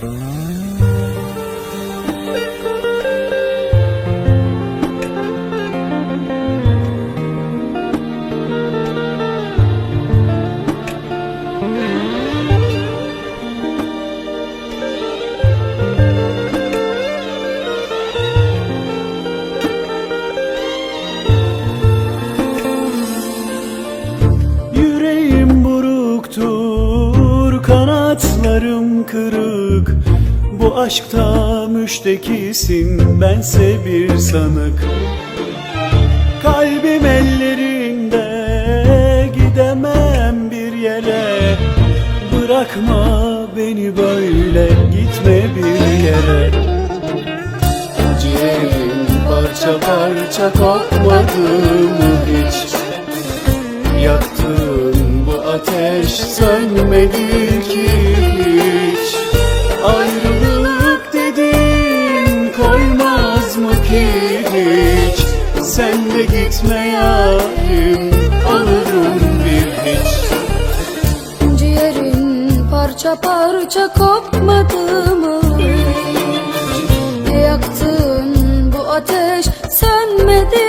Mm-hmm. Kanatlarım kırık Bu aşkta müştekisin, bense bir sanık. Kalbim ellerinde, gidemem bir yere. Bırakma beni böyle, gitme bir yere. Ciğerim parça parça kopmadı mı hiç? Yaktığın bu ateş sönmedi hiç Sen de gitme yarim alırım bir hiç. Ciğerin parça parça kopmadı mı? Yaktın bu ateş sönmedi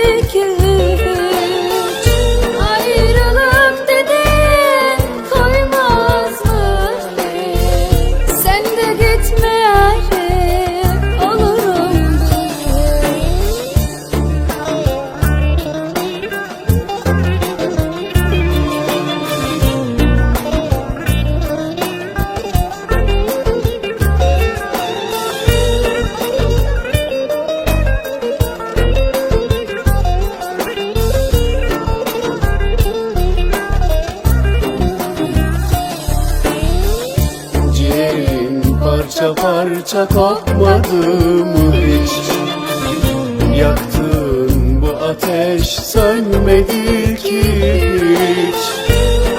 parça parça kopmadı mı hiç. Yaktığın bu ateş sönmedi ki hiç.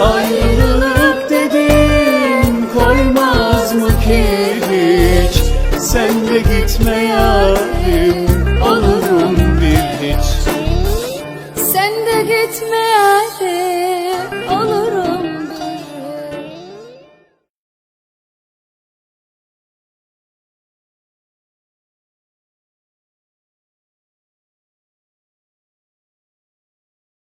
Ayrılık dedin koymaz mı ki hiç? Sen de gitme yarim olurum bir hiç. Sen de gitme yarim